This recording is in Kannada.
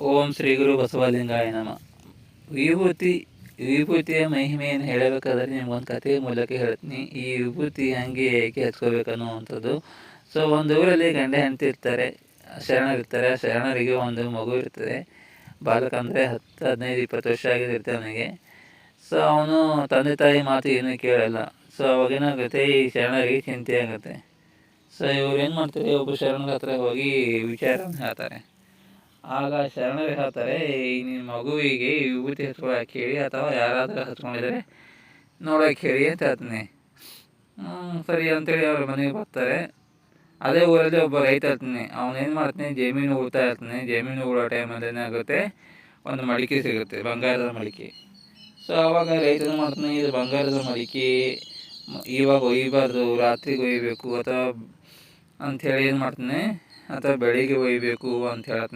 ಓಂ ಶ್ರೀ ಗುರು ಬಸವಲಿಂಗಾಯ ನಮ. ವಿಭೂತಿ, ವಿಭೂತಿಯ ಮಹಿಮೆಯನ್ನು ಹೇಳಬೇಕಾದ್ರೆ ನಿಮ್ಗೊಂದು ಕಥೆ ಮೂಲಕ ಹೇಳ್ತೀನಿ. ಈ ವಿಭೂತಿ ಹಂಗೆ ಏಕೆ ಹಚ್ಕೋಬೇಕು ಅನ್ನುವಂಥದ್ದು ಸೊ ಒಂದು ಊರಲ್ಲಿ ಗಂಡ ಹೆಂಡತಿ ಇರ್ತಾರೆ. ಶರಣರಿರ್ತಾರೆ ಶರಣರಿಗೆ ಒಂದು ಮಗು ಇರ್ತದೆ. ಬಾಲಕ ಅಂದರೆ ಹತ್ತು, ಹದಿನೈದು, ಇಪ್ಪತ್ತು ವರ್ಷ ಆಗಿರುತ್ತೆ ಅವನಿಗೆ. ಸೊ ಅವನು ತಂದೆ ತಾಯಿ ಮಾತು ಏನೂ ಕೇಳಲ್ಲ. ಸೊ ಅವಾಗೇನಾಗುತ್ತೆ ಈ ಶರಣರಿಗೆ ಚಿಂತೆ ಆಗುತ್ತೆ. ಸೊ ಇವ್ರು ಏನು ಮಾಡ್ತಾರೆ? ಒಬ್ಬ ಶರಣರ ಹತ್ರ ಹೋಗಿ ವಿಚಾರವನ್ನು ಹೇಳ್ತಾರೆ. ಆಗ ಶರಣರು ಹೇಳ್ತಾರೆ ಈ ನಿನ್ನ ಮಗುವಿಗೆ ವಿಭೂತಿ ಹಚ್ಕೊಳಕ್ಕೆ ಹೇಳಿ ಅಥವಾ ಯಾರಾದರೂ ಹಚ್ಕೊಂಡಿದ್ದಾರೆ, ನೋಡೋಕೆ ಹೇಳಿ ಅಂತ ಹೇಳ್ತೀನಿ. ಸರಿ ಅಂತೇಳಿ ಅವ್ರ ಮನೆಗೆ ಬರ್ತಾರೆ. ಅದೇ ಊರಲ್ಲಿ ಒಬ್ಬ ರೈತ ಇರ್ತಾನೆ. ಅವನೇನು ಮಾಡ್ತಾನೆ, ಜಮೀನು ಉಳ್ತಾ ಇರ್ತಾನೆ. ಜಮೀನು ಉಳೋ ಟೈಮಲ್ಲಿ ಏನಾಗುತ್ತೆ ಒಂದು ಮಡಿಕೆ ಸಿಗುತ್ತೆ, ಬಂಗಾರದ ಮಡಿಕೆ. ಸೊ ಅವಾಗ ರೈತನ ಮಾಡ್ತಾನೆ, ಇದು ಬಂಗಾರದ ಮಡಿಕೆ, ಇವಾಗ ಒಯ್ಯಬಾರ್ದು ರಾತ್ರಿಗೆ ಒಯ್ಯಬೇಕು ಅಥವಾ ಅಂಥೇಳಿ ಏನು ಮಾಡ್ತಾನೆ, ಅಥವಾ ಬೆಳಿಗ್ಗೆ ಒಯ್ಯಬೇಕು ಅಂತ ಹೇಳ್ತಾನೆ.